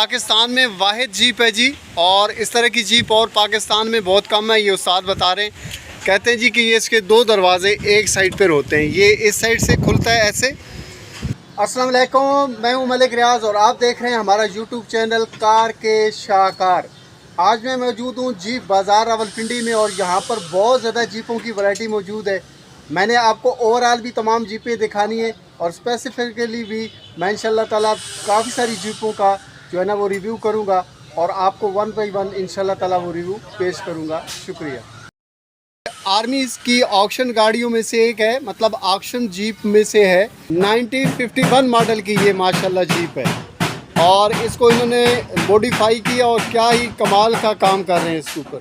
पाकिस्तान में वाद जीप है जी, और इस तरह की जीप और पाकिस्तान में बहुत कम है, ये उस्ताद बता रहे हैं। कहते हैं जी कि ये इसके दो दरवाजे एक साइड पर होते हैं, ये इस साइड से खुलता है ऐसे। वालेकुम, मैं हूँ मलिक रियाज और आप देख रहे हैं हमारा यूट्यूब चैनल कार के शाहकार। आज मैं मौजूद हूँ जीप बाज़ार रावलपिंडी में और यहाँ पर बहुत ज़्यादा जीपों की वैरायटी मौजूद है। मैंने आपको ओवरऑल भी तमाम जीपें दिखानी है और स्पेसिफिकली भी मैं इंशाल्लाह ताला काफ़ी सारी जीपों का जो है ना वो रिव्यू करूँगा और आपको वन बाई वन इंशाल्लाह ताला वो रिव्यू पेश करूँगा। शुक्रिया। आर्मी की ऑक्शन गाड़ियों में से एक है मतलब ऑक्शन जीप में से है। 1951 मॉडल की ये माशाल्लाह जीप है। और इसको इन्होंने मॉडिफाई किया और क्या ही कमाल का काम कर रहे हैं इसके ऊपर।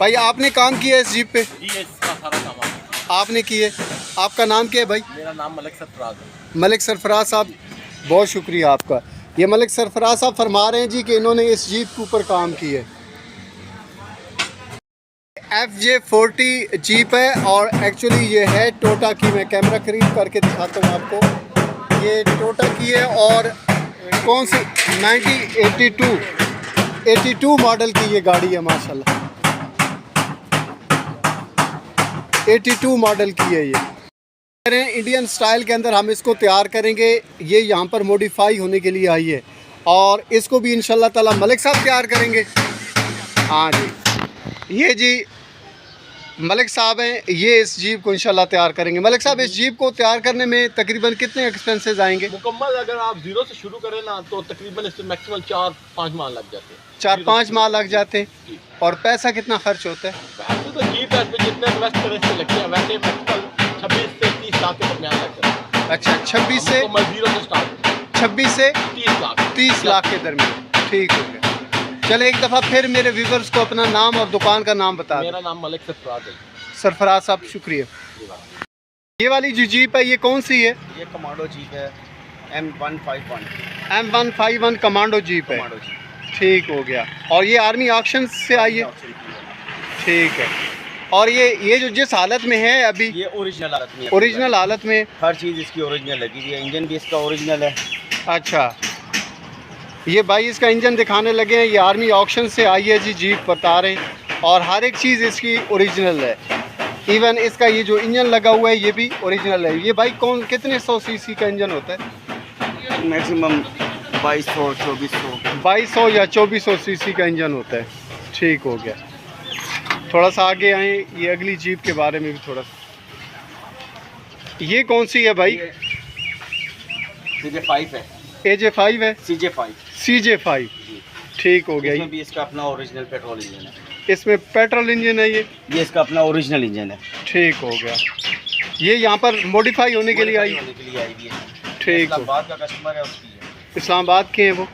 भाई आपने काम किया है इस जीप पे? जी सारा है। आपने किए? आपका नाम क्या है भाई? मेरा नाम मलिक सरफराज है। मलिक सरफराज साहब बहुत शुक्रिया आपका। ये मलिक सरफराज साहब फरमा रहे हैं जी कि इन्होंने इस जीप के ऊपर काम किया है। एफ़ जे फोर्टी जीप है और एक्चुअली ये है टोटा की। मैं कैमरा करीब करके दिखाता हूँ आपको। ये टोटा की है और कौन सी? 1982 82 मॉडल की ये गाड़ी है, माशाल्लाह। 82 मॉडल की है ये। हैं। इंडियन स्टाइल के अंदर हम इसको तैयार करेंगे। ये यहाँ पर मॉडिफाई होने के लिए आई है। और इसको भी इंशाल्लाह ताला मलिक साहब तैयार करेंगे। हाँ जी। ये जी मलिक साहब हैं। ये इस जीप को इंशाल्लाह तैयार करेंगे। मलिक साहब इस जीप को तैयार करने में तकरीबन कितने एक्सपेंसेस आएँगे? मुकम्मल अगर आप ज़ीरो से शुरू करें ना तो तकरीबन इससे मैक्सिमम चार पाँच माह लग जाते हैं। चार पाँच माह लग जाते हैं। और पैसा कितना खर्च होता है? वैसे तो जीप जितने इन्वेस्ट करें लगते हैं। वैसे छब्बीस से तीस लाख के दरमियान लग जाते हैं। अच्छा छब्बीस से ज़ीरो से स्टार्ट छब्बीस से तीस लाख। तीस लाख के दरमियान। ठीक हो गया। चले एक दफ़ा फिर मेरे व्यूवर्स को अपना नाम और दुकान का नाम बता मेरा नाम मलिक सरफराज है। सरफराज साहब शुक्रिया। ये वाली जो जीप है ये कौन सी है? ये कमांडो जीप है M one five one M one five one commando jeep है। जीप। ठीक हो गया। और ये आर्मी ऑक्शन से आई है। ठीक है। और ये ये जो जिस हालत में है अभी ये ओरिजिनल हालत में। ओरिजिनल हालत में। हर चीज़ इसकी ओरिजिनल लगी हुई है। इंजन भी इसका ओरिजिनल है। अच्छा। ये भाई इसका इंजन दिखाने लगे हैं। ये आर्मी ऑक्शन से आई है जी जीप बता रहे हैं। और हर एक चीज़ इसकी ओरिजिनल है। इवन इसका ये जो इंजन लगा हुआ है ये भी ओरिजिनल है। ये बाइक कौन कितने सौ सीसी का इंजन होता है? मैक्सिमम बाईस सौ चौबीस सौ। बाईस सौ या चौबीस सौ सीसी का इंजन होता है। ठीक हो गया। थोड़ा सा आगे आए ये अगली जीप के बारे में भी थोड़ा सा। ये कौन सी है भाई? फाइव है। ए जे फाइव है? सी जे फाइव सी जे। फाइव ठीक हो गया इसमें भी इसका अपना ओरिजिनल पेट्रोल इंजन है। इसमें पेट्रोल इंजन है ये? ये इसका अपना ओरिजिनल इंजन है। ठीक हो गया। ये यहाँ पर मॉडिफाई होने के लिए आई? होने के लिए आई है। ठीक हो। इस्लामाबाद का कस्टमर है उसकी है। इस्लामाबाद के हैं वो?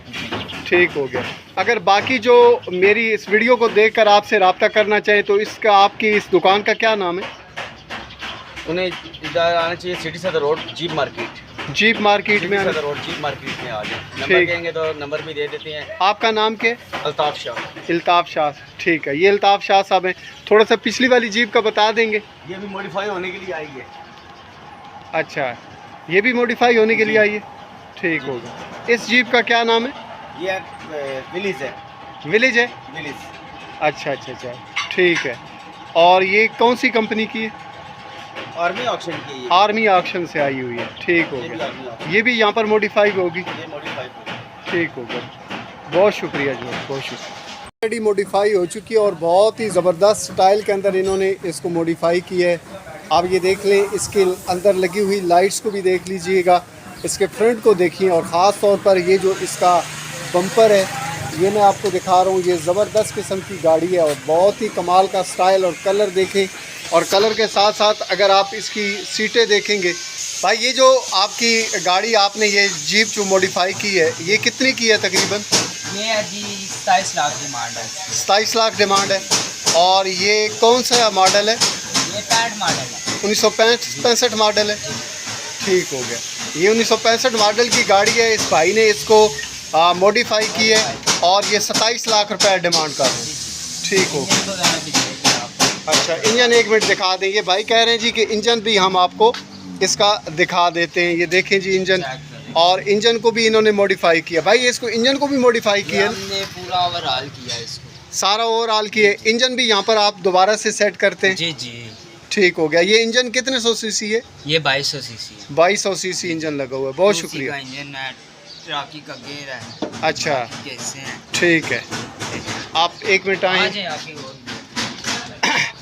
ठीक हो गया। अगर बाकी जो मेरी इस वीडियो को देख कर आपसे रबता करना चाहें तो इसका आपकी इस दुकान का क्या नाम है? उन्हें इधर आना चाहिए city Sadar road jeep market. Jeep market में सदर रोड जीप मार्केट में आ जाए। नंबर कहेंगे तो नंबर भी दे देते हैं। आपका नाम के अल्ताफ शाह। इल्ताफ़ शाह ठीक है। ये इल्ताफ़ शाह साहब हैं। थोड़ा सा पिछली वाली जीप का बता देंगे। ये भी मॉडिफाई होने के लिए आई है। अच्छा ये भी मॉडिफाई होने के लिए आई है। ठीक हो गया। इस जीप का क्या नाम है? ये विलीज है। विलेज है? विलीज अच्छा अच्छा अच्छा। ठीक है। और ये कौन सी कंपनी की है? आर्मी ऑक्शन की है आर्मी ऑक्शन से आई हुई है। ठीक हो गया। ये भी यहाँ पर मॉडिफाई होगी। होगी। ठीक हो गया। बहुत शुक्रिया जो बहुत शुक्रिया। ऑलरेडी मॉडिफाई हो चुकी है और बहुत ही ज़बरदस्त स्टाइल के अंदर इन्होंने इसको मोडिफाई किया है। आप ये देख लें इसके अंदर लगी हुई लाइट्स को भी देख लीजिएगा। इसके फ्रंट को देखिए और ख़ास तौर पर ये जो इसका बम्पर है। ये मैं आपको दिखा रहा हूँ ये ज़बरदस्त किस्म की गाड़ी है और बहुत ही कमाल का स्टाइल और कलर देखें। और कलर के साथ साथ अगर आप इसकी सीटें देखेंगे भाई ये जो आपकी गाड़ी आपने ये जीप जो मॉडिफाई की है ये कितने की है तकरीबन? ये जी सताईस लाख डिमांड है। सताईस लाख डिमांड है। और ये कौन सा मॉडल है? ये पैंट मॉडल है। उन्नीस सौ पैंसठ मॉडल है। ठीक हो गया। ये उन्नीस सौ पैंसठ मॉडल की गाड़ी है। इस भाई ने इसको मॉडिफाई की है और ये सताईस लाख रुपए डिमांड कर रहे हैं। ठीक हो। अच्छा इंजन एक मिनट दिखा दें। ये भाई कह रहे हैं जी कि इंजन भी हम आपको इसका दिखा देते हैं। ये देखें जी इंजन। और इंजन को भी इन्होंने मॉडिफाई किया। भाई इसको इंजन को भी मॉडिफाई किया। हमने पूरा ओवरऑल किया इसको। सारा ओवरऑल किए इंजन भी यहाँ पर आप दोबारा से सेट करते हैं। जी जी। ठीक हो गया। ये इंजन कितने सौ सीसी है? ये बाईस सौ सी सी बाईस सौ सीसी इंजन लगा हुआ है। बहुत शुक्रिया। इंजन ट्राकी का गेयर है। अच्छा। कैसे हैं? ठीक है। आप एक मिनट आए।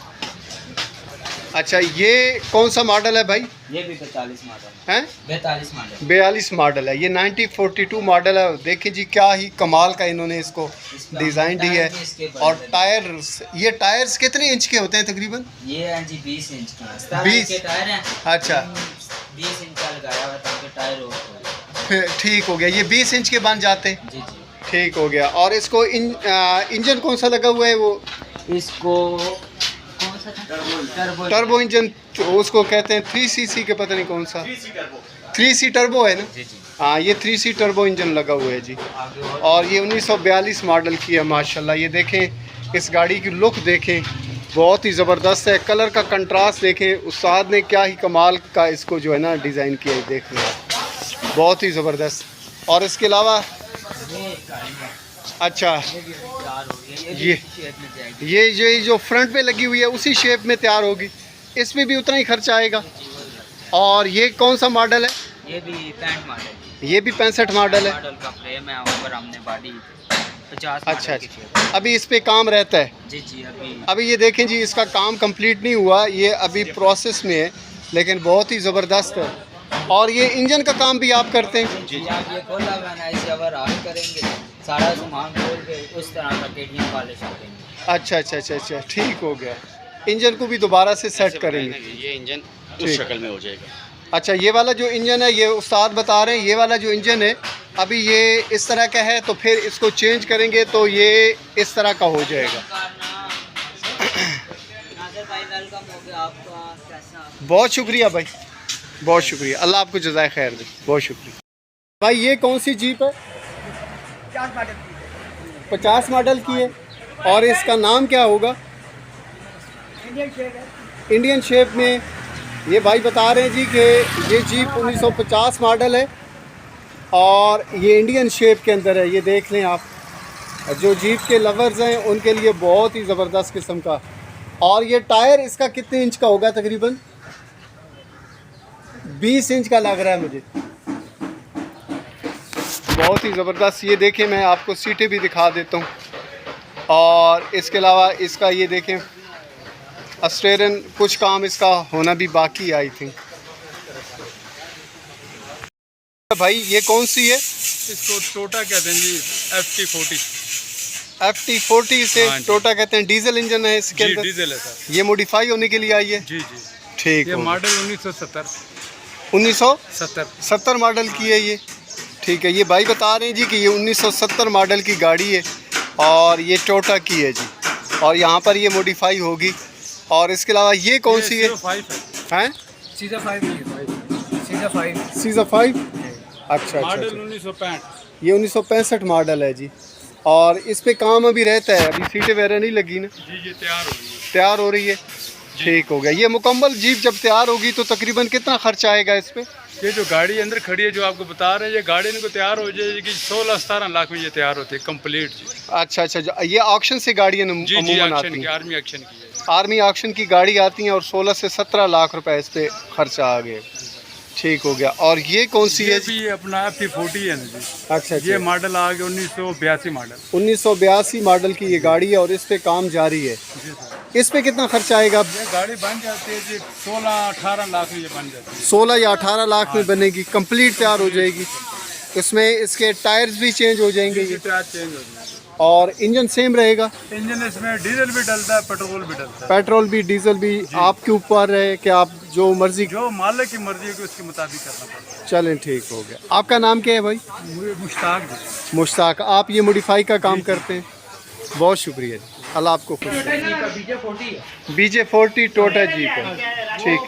अच्छा ये कौन सा मॉडल है भाई? ये भी पैंतालीस मॉडल हैं। पैंतालीस मॉडल बयालीस मॉडल है। ये 1942 मॉडल है। देखिए जी क्या ही कमाल का इन्होंने इसको डिज़ाइन दी है। टायर और बड़े। टायर्स ये टायर्स कितने इंच के होते हैं तकरीबन? ये है जी बीस इंच के। 20 के टायर हैं। अच्छा। बीस इंच का लगाया हुआ टायर हो ठीक हो गया। ये 20 इंच के बन जाते हैं। जी जी। ठीक हो गया। और इसको इन, आ, इंजन कौन सा लगा हुआ है वो? इसको कौन सा टर्बो टर्बो इंजन। तो उसको कहते हैं थ्री सी सी के पता नहीं कौन सा। Three C turbo. है ना? जी जी। हाँ ये थ्री सी टर्बो इंजन लगा हुआ है जी। और। ये 1942 मॉडल की है माशाल्लाह। ये देखें इस गाड़ी की लुक देखें बहुत ही ज़बरदस्त है। कलर का कंट्रास्ट देखें उस्ताद ने क्या ही कमाल का इसको जो है ना डिज़ाइन किया है देख लें आप। बहुत ही ज़बरदस्त। और इसके अलावा अच्छा। ये ये- ये जो फ्रंट पे लगी हुई है उसी शेप में तैयार होगी। इसमें भी उतना ही खर्चा आएगा। और ये कौन सा मॉडल है? ये भी पैंट मॉडल ये भी पैंसठ मॉडल है। मॉडल का फ्रेम है ऊपर हमने बॉडी अच्छा अच्छा। अभी इस पे काम रहता है। जी जी अभी अभी ये देखें जी इसका काम कंप्लीट नहीं हुआ। ये अभी प्रोसेस में है लेकिन बहुत ही ज़बरदस्त है। और ये इंजन का काम भी आप करते हैं? जी ये खोला हुआ ना इसे अगर करेंगे सारा सामान खोल के उस तरह का पॉलिश करेंगे अच्छा अच्छा अच्छा अच्छा। ठीक हो गया। इंजन को भी दोबारा से सेट करेंगे। ये इंजन उस शक्ल में हो जाएगा। अच्छा ये वाला जो इंजन है ये उस्ताद बता रहे हैं ये वाला जो इंजन है अभी ये इस तरह का है तो फिर इसको चेंज करेंगे तो ये इस तरह का हो जाएगा। बहुत शुक्रिया भाई। बहुत शुक्रिया। अल्लाह आपको जजाय खैर दे। बहुत शुक्रिया। भाई ये कौन सी जीप है? पचास मॉडल की है। और इसका नाम क्या होगा? इंडियन शेप में ये भाई बता रहे हैं जी कि ये जीप 1950 मॉडल है और ये इंडियन शेप के अंदर है। ये देख लें आप। जो जीप के लवर्स हैं उनके लिए बहुत ही ज़बरदस्त किस्म का। और ये टायर इसका कितने इंच का होगा तकरीबन? 20 इंच का लग रहा है मुझे। बहुत ही ज़बरदस्त। ये देखें मैं आपको सीटें भी दिखा देता हूँ। और इसके अलावा इसका ये देखें अस्टेरन कुछ काम इसका होना भी बाकी है आई थिंक भाई ये कौन सी है? इसको टोटा कहते हैं जी F T forty F T forty से टोटा कहते हैं। डीजल इंजन है इसके जी अंदर? डीजल है सर। ये मॉडिफाई होने के लिए आई है? जी जी। ठीक ये हो मॉडल उन्नीस सौ सत्तर। उन्नीस सौ सत्तर सत्तर मॉडल की है ये। ठीक है ये भाई बता रहे हैं जी कि ये 1970 मॉडल की गाड़ी है और ये टोटा की है जी। और यहाँ पर ये मॉडिफाई होगी। और इसके अलावा ये कौन सी है? फाइव है। सीधा फाइव है फाइव अच्छा मॉडल उन्नीस सौ पैंसठ। ये उन्नीस मॉडल है जी। और इस पे काम अभी रहता है अभी सीटें वगैरह नहीं लगी ना? जी जी तैयार हो रही है। तैयार हो रही है। ठीक हो गया। ये मुकम्मल जीप जब तैयार होगी तो तकरीबन कितना खर्चा आएगा इस पर ये जो गाड़ी अंदर खड़ी है जो आपको बता रहे हैं ये गाड़ी इनको तैयार हो जाएगी सोलह सतारह लाख में ये तैयार होती है कंप्लीट जी। अच्छा अच्छा ये ऑक्शन से गाड़ियाँ आर्मी ऑक्शन की आर्मी ऑक्शन की गाड़ी आती है और 16 से 17 लाख रुपए इस पे खर्चा आ गए ठीक हो गया। और ये कौन सी ये है ये भी अपना एफ़ फोर्टी है जी। अच्छा ये अच्छा मॉडल आ गया उन्नीस सौ बयासी मॉडल उन्नीस सौ बयासी मॉडल की ये गाड़ी है और इस पे काम जारी है। इस पे कितना खर्चा आएगा? ये गाड़ी बन जाती है जी सोलह अठारह लाख में ये बन जाती है। 16 या 18 लाख में बनेगी कंप्लीट तैयार हो जाएगी। इसमें इसके टायर्स भी चेंज हो जाएँगे ये टायर चेंज हो और इंजन सेम रहेगा। इंजन इसमें डीजल भी डलता है पेट्रोल भी डलता है। पेट्रोल भी डीजल भी आपके ऊपर है कि आप जो मर्ज़ी जो मालिक की मर्ज़ी है उसके मुताबिक करना पड़ता है। चलें ठीक हो गया। आपका नाम क्या है भाई? मुश्ताक मुश्ताक आप ये मॉडिफाई का काम करते हैं। बहुत शुक्रिया जी। अल्लाह आपको खुश रखे। बीजे फोर्टी टोटा जीप है। ठीक।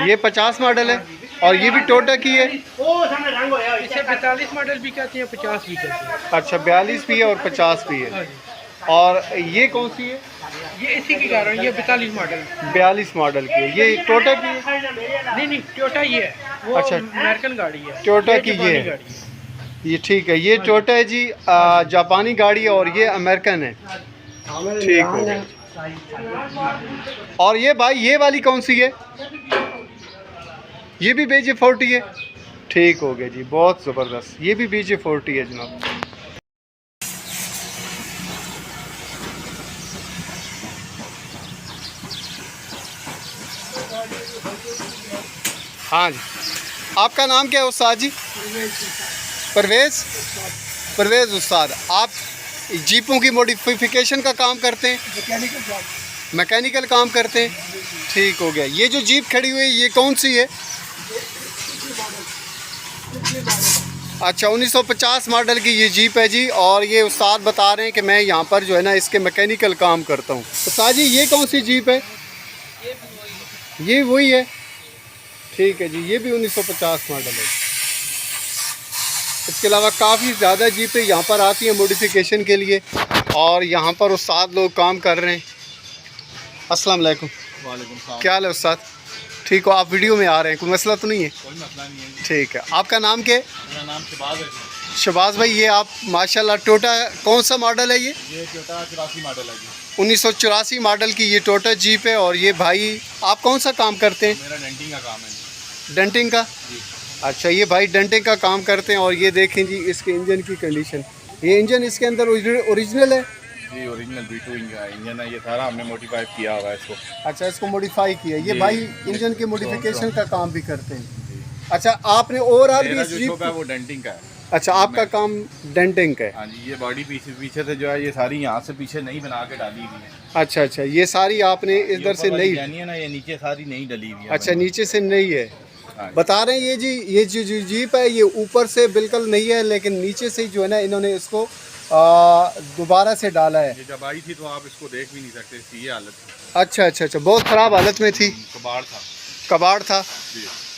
ये पचास मॉडल है और ये भी टोटा की है। इसे पैंतालीस मॉडल भी कहते हैं पचास भी कहते हैं। अच्छा बयालीस भी है और पचास भी है। और ये कौन सी है? ये इसी की कह रहा हूँ ये बैतालीस मॉडल। बयालीस मॉडल की है। ये टोटा की है? नहीं नहीं टोटा ये है। वो अच्छा। अमेरिकन गाड़ी है। टोटा की ये है। ये ठीक है। ये टोटा है जी जापानी गाड़ी है और ये अमेरिकन है। ठीक हो। और ये भाई ये वाली कौन सी है? ये भी बीजे फोर्टी है। ठीक हो गया जी बहुत ज़बरदस्त। ये भी बीजे फोर्टी है जनाब। हाँ जी। आपका नाम क्या है उस्ताद जी? परवेज़। परवेज़ उस्ताद आप जीपों की मॉडिफिकेशन का काम करते हैं? मैकेनिकल काम करते हैं? ठीक हो गया। ये जो जीप खड़ी हुई है ये कौन सी है? अच्छा 1950 मॉडल की ये जीप है जी और ये उस्ताद बता रहे हैं कि मैं यहाँ पर जो है ना इसके मैकेनिकल काम करता हूँ। उस्ताद जी ये कौन सी जीप है? ये वही है। ठीक है जी ये भी 1950 मॉडल है। इसके अलावा काफ़ी ज़्यादा जीपें यहाँ पर आती हैं मोडिफिकेशन के लिए और यहाँ पर उस्ताद लोग काम कर रहे हैं। अस्सलाम वालेकुम। क्या हाल है उस्ताद? ठीक हो आप वीडियो में आ रहे हैं कोई मसला तो नहीं है? कोई मसला नहीं है ठीक है आपका नाम क्या है? मेरा नाम शबाज है शबाज भाई ये आप माशाल्लाह टोटा कौन सा मॉडल है ये? ये टोटा चौरासी मॉडल है जी। उन्नीस मॉडल की ये टोटा जीप है और ये भाई आप कौन सा काम करते हैं? मेरा डेंटिंग का काम है डेंटिंग का? अच्छा ये भाई डेंटिंग का काम करते हैं और ये देखें जी इसके इंजन की कंडीशन। ये इंजन इसके अंदर ओरिजिनल है? जी ओरिजिनल बी टू इंजन है ये सारा हमने मोडिफाई किया हुआ है इसको। अच्छा इसको मॉडिफाई किया। ये। भाई इंजन के मॉडिफिकेशन का काम भी करते हैं। अच्छा आपने ओवरऑल भी इस जीप वो डेंटिंग का है। अच्छा आपका काम डेंटिंग का है। हाँ जी ये बॉडी पीछे पीछे से जो है ये सारी यहाँ से पीछे नहीं बना के डाली हुई है। अच्छा अच्छा ये सारी आपने इधर से नहीं है ना ये नीचे सारी नहीं डली हुई है अच्छा नीचे से नहीं है। हाँ बता रहे हैं ये जी ये जो जीप है ये ऊपर से बिल्कुल नहीं है लेकिन नीचे से ही जो है ना इन्होंने इसको दोबारा से डाला है। ये जब आई थी तो आप इसको देख भी नहीं सकते इसकी ये हालत थी। अच्छा अच्छा अच्छा बहुत ख़राब हालत में थी। कबाड़ था। कबाड़ था।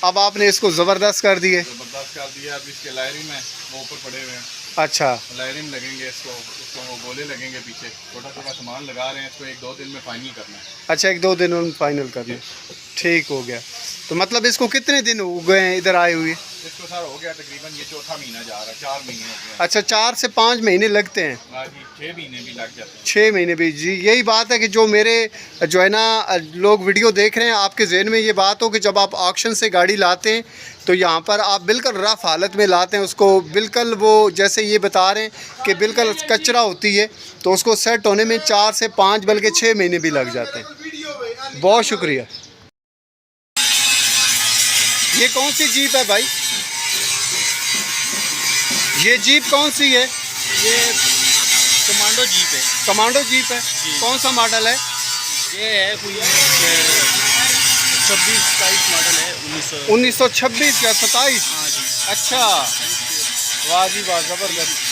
अब आपने इसको ज़बरदस्त कर दिए। ज़बरदस्त कर दिया अब इसके लायरिंग में वो ऊपर पड़े हुए हैं। अच्छा। लायरिंग लगेंगे इसको उसको वो गोले लगेंगे पीछे। छोटा छोटा सामान लगा रहे हैं इसको एक दो दिन में फाइनल करना है। अच्छा एक दो दिन में फाइनल करना ठीक हो गया। तो मतलब इसको कितने दिन हो गए हैं इधर आए हुए? इसको सर हो गया तकरीबन ये चौथा महीना जा रहा है चार महीने हो अच्छा चार से पाँच महीने लगते हैं। हाँ छः महीने भी लग जाते हैं। छः महीने भी। जी यही बात है कि जो मेरे जो है ना लोग वीडियो देख रहे हैं आपके जहन में ये बात हो कि जब आप ऑक्शन से गाड़ी लाते हैं तो यहाँ पर आप बिल्कुल रफ़ हालत में लाते हैं उसको बिल्कुल वो जैसे ये बता रहे हैं कि बिल्कुल कचरा होती है तो उसको सेट होने में चार से पाँच बल्कि छः महीने भी लग जाते हैं। बहुत शुक्रिया। ये कौन सी जीप है भाई? ये जीप कौन सी है? ये कमांडो जीप है। कमांडो जीप है? कौन सा मॉडल है? ये है कोई छब्बीस सताईस मॉडल है उन्नीस सौ। छब्बीस या 27 हाँ अच्छा। वाह जी वाह ज़बरदस्त।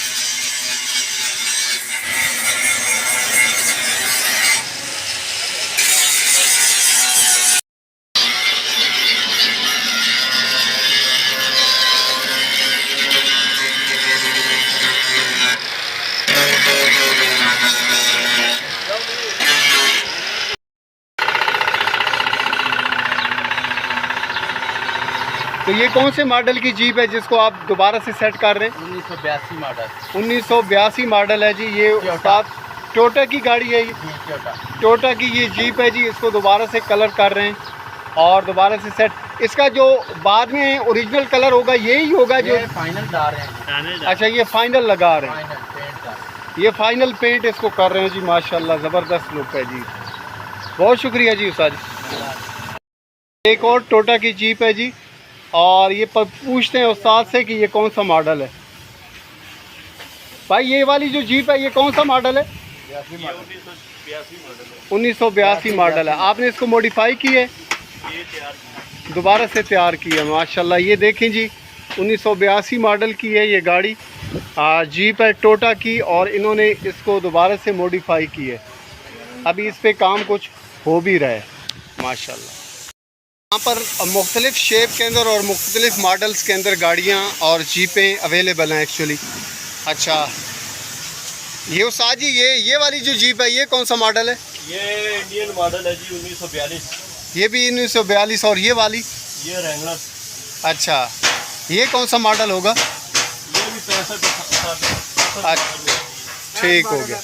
तो ये कौन से मॉडल की जीप है जिसको आप दोबारा से सेट कर रहे हैं? उन्नीस सौ बयासी मॉडल। उन्नीस सौ बयासी मॉडल है जी ये सात टोटा की गाड़ी है ये। टोटा टोटा की ये जीप है जी इसको दोबारा से कलर कर रहे हैं और दोबारा से सेट। इसका जो बाद में ओरिजिनल कलर होगा यही होगा जो फाइनल डाल रहे हैं। अच्छा ये फाइनल लगा रहे हैं। फाइनल पेंट का ये फाइनल पेंट इसको कर रहे हैं जी माशाल्लाह ज़बरदस्त लुक है जी। बहुत शुक्रिया जी उस्ताद। जी एक और टोटा की जीप है जी और ये पूछते हैं उस्ताद से कि ये कौन सा मॉडल है। भाई ये वाली जो जीप है ये कौन सा मॉडल है? उन्नीस सौ बयासी मॉडल है। आपने इसको मॉडिफाई की है? दोबारा से तैयार की है माशाल्लाह। ये देखें जी उन्नीस सौ बयासी मॉडल की है ये गाड़ी। आ, जीप है टोटा की और इन्होंने इसको दोबारा से मॉडिफाई की है। अभी इस पर काम कुछ हो भी रहा है माशाल्लाह। यहाँ पर मुख्तलिफ़ शेप के अंदर और मुख्तलिफ़ मॉडल्स के अंदर गाड़ियाँ और जीपें अवेलेबल हैं एक्चुअली अच्छा। ये उस्ताद जी ये ये वाली जो जीप है ये कौन सा मॉडल है? ये इंडियन मॉडल है जी उन्नीस सौ बयालीस। ये भी उन्नीस सौ बयालीस और ये वाली? ये रेंगलर अच्छा। ये कौन सा मॉडल होगा? ये भी पैंसठ अच्छा। ठीक हो गया।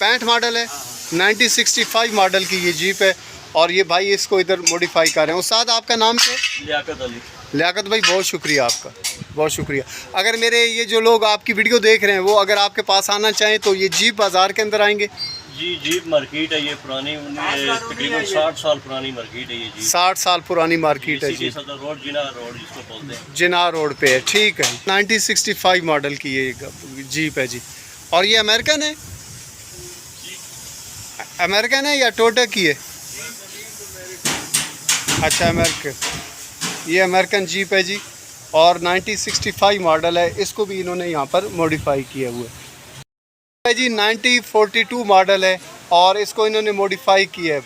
पैंठ मॉडल है। 1965 मॉडल की ये जीप है। और ये भाई इसको इधर मॉडिफाई कर रहे हैं। उस्ताद आपका नाम क्या लियाकत अली। लियाकत भाई बहुत शुक्रिया आपका। बहुत शुक्रिया। अगर मेरे ये जो लोग आपकी वीडियो देख रहे हैं वो अगर आपके पास आना चाहें तो ये जीप बाज़ार के अंदर आएँगे। जी जीप मार्केट है ये पुरानी तकरीबन साठ साल पुरानी मार्केट है ये जीप। साठ साल पुरानी मार्केट है जी। रोड जिना रोड जिसको बोलते हैं। जिना रोड पे है ठीक है। 1965 मॉडल की ये जीप है जी। और ये अमेरिकन है? अमेरिकन है या टोटा की है? अच्छा अमेरिकन ये अमेरिकन जीप है जी, और 1965 मॉडल है, इसको भी इन्होंने यहाँ पर मॉडिफाई किया हुआ है। जी 1942 मॉडल है, और इसको इन्होंने मॉडिफाई किया है।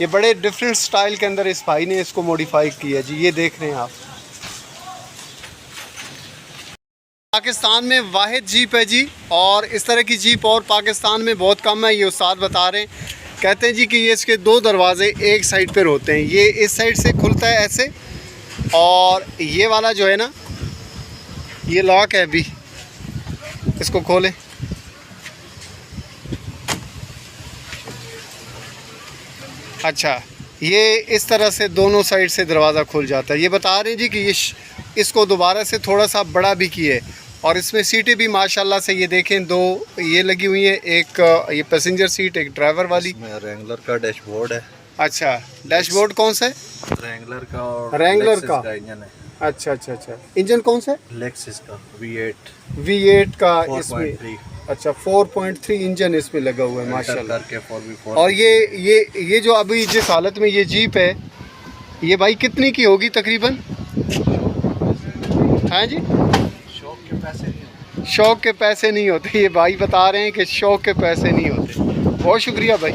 ये बड़े डिफरेंट स्टाइल के अंदर इस भाई ने इसको मॉडिफाई किया जी, ये देख रहे हैं आप। पाकिस्तान में वाहिद जीप है जी, और इस तरह की जीप और पाकिस्तान में बहुत कम है, ये उस्ताद बता रहे हैं। कहते हैं जी कि ये इसके दो दरवाजे एक साइड पर होते हैं। ये इस साइड से खुलता है ऐसे और ये वाला जो है ना, ये लॉक है अभी। इसको खोलें। अच्छा ये इस तरह से दोनों साइड से दरवाज़ा खुल जाता है। ये बता रहे हैं जी कि ये इसको दोबारा से थोड़ा सा बड़ा भी किए। और इसमें सीटें भी माशाल्लाह से ये देखें दो ये लगी हुई हैं एक ये पैसेंजर सीट एक ड्राइवर वाली। इसमें रेंगलर का डैशबोर्ड है। अच्छा डैशबोर्ड कौन सा है? रेंगलर का और Lexus का? इंजन है। अच्छा अच्छा अच्छा। इंजन कौन सा है? लेक्सिस का वी एट वी एट का फोर इसमें पॉइंट थ्री अच्छा 4.3 इंजन इसमें लगा हुआ है माशाल्लाह। फोर और ये ये ये जो अभी जिस हालत में ये जीप है ये भाई कितनी की होगी तकरीबन? हाँ जी? के शौक के पैसे नहीं होते ये भाई बता रहे हैं कि शौक के पैसे नहीं होते। बहुत शुक्रिया भाई।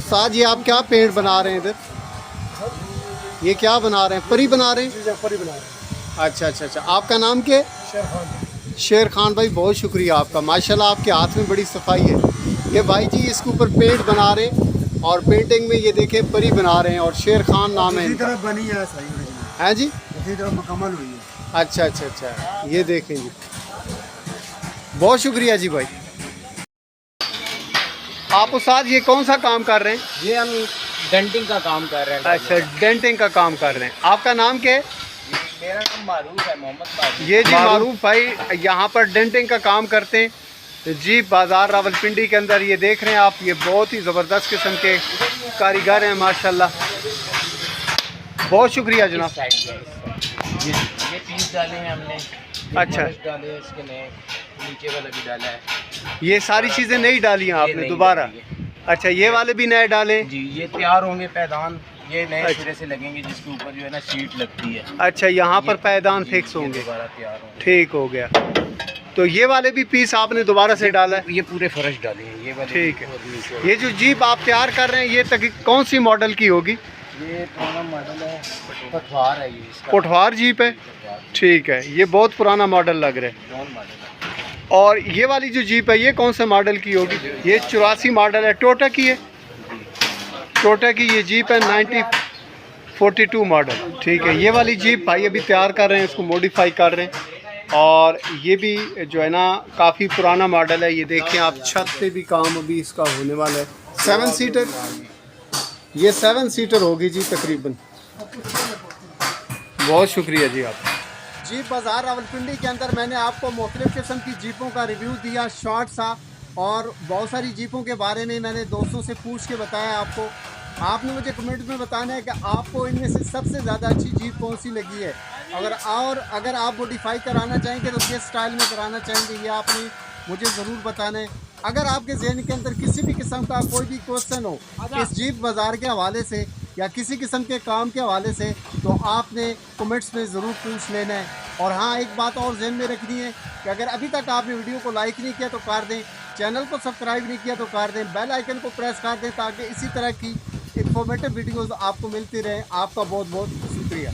साथ ये आप क्या पेड़ बना रहे हैं इधर? ये क्या बना रहे हैं? परी बना रहे हैं? परी बना रहे हैं। अच्छा अच्छा अच्छा। आपका नाम क्या है? शेर खान। भाई बहुत शुक्रिया आपका। माशाल्लाह आपके हाथ में बड़ी सफ़ाई है। ये भाई जी इसके ऊपर पेंट बना रहे हैं और पेंटिंग में ये देखें परी बना रहे हैं और शेर खान नाम है बनी है। जी? इसी तरह मुकम्मल हुई अच्छा अच्छा अच्छा। ये देखें जी। बहुत शुक्रिया जी भाई। आप उस्ताद ये कौन सा काम कर रहे हैं? ये हम डेंटिंग का काम कर रहे हैं। अच्छा डेंटिंग का काम कर रहे हैं। आपका नाम क्या है? मेरा नाम मारूफ है मोहम्मद ये जी मारूफ। भाई यहाँ पर डेंटिंग का काम करते हैं। जी बाज़ार रावलपिंडी के अंदर ये देख रहे हैं आप ये बहुत ही ज़बरदस्त किस्म के कारीगर हैं माशाल्लाह। बहुत शुक्रिया जनाब। पे ये पीस डाले हैं हमने। अच्छा। डाले हैं इसके नए। नीचे वाला भी डाला है। ये सारी चीज़ें नहीं डाली हैं आपने दोबारा? अच्छा ये वाले भी नए डाले? जी ये तैयार होंगे पैदान। ये नए अच्छा। सिरे से लगेंगे जिसके ऊपर जो है ना शीट लगती है। अच्छा यहाँ पर पैदान फिक्स होंगे। दोबारा तैयार होंगे। ठीक हो गया। तो ये वाले भी पीस आपने दोबारा से डाला है? ये पूरे फर्श डाले हैं। ये वाले ठीक है। ये जो जीप आप तैयार कर रहे हैं ये तक कौन सी मॉडल की होगी? ये पुराना मॉडल है पटवार है ये पोठवार जीप है। ठीक है ये बहुत पुराना मॉडल लग रहा है। और ये वाली जो जीप है ये कौन से मॉडल की होगी? ये चौरासी मॉडल है टोटा की है? टोटा की ये जीप है नाइन्टी फोर्टी टू मॉडल ठीक है ये वाली जीप भाई अभी तैयार कर रहे हैं इसको मॉडिफाई कर रहे हैं। और ये भी जो है ना काफ़ी पुराना मॉडल है। ये देखें आप छत पे भी काम अभी इसका होने वाला है। सेवन सीटर ये सेवन सीटर होगी जी तकरीबन। बहुत शुक्रिया जी आप जीप बाज़ार रावलपिंडी के अंदर मैंने आपको मुख्तलिफ़ किस्म की जीपों का रिव्यू दिया शॉर्ट सा और बहुत सारी जीपों के बारे में मैंने दोस्तों से पूछ के बताया आपको। आपने मुझे कमेंट में बताना है कि आपको इनमें से सबसे ज़्यादा अच्छी जीप कौन सी लगी है? अगर और अगर आप मॉडिफाई कराना चाहेंगे तो किस स्टाइल में कराना चाहेंगे ये आपने मुझे ज़रूर बताना है। अगर आपके जहन के अंदर किसी भी किस्म का कोई भी क्वेश्चन हो इस जीप बाज़ार के हवाले से या किसी किस्म के काम के हवाले से तो आपने कमेंट्स में ज़रूर पूछ लेना है। और हाँ एक बात और जहन में रखनी है कि अगर अभी तक आपने वीडियो को लाइक नहीं किया तो कर दें। चैनल को सब्सक्राइब नहीं किया तो कर दें। बेल आइकन को प्रेस कर दें, ताकि इसी तरह की इन्फॉर्मेटिव वीडियोज़ आपको मिलती रहें। आपका बहुत बहुत शुक्रिया।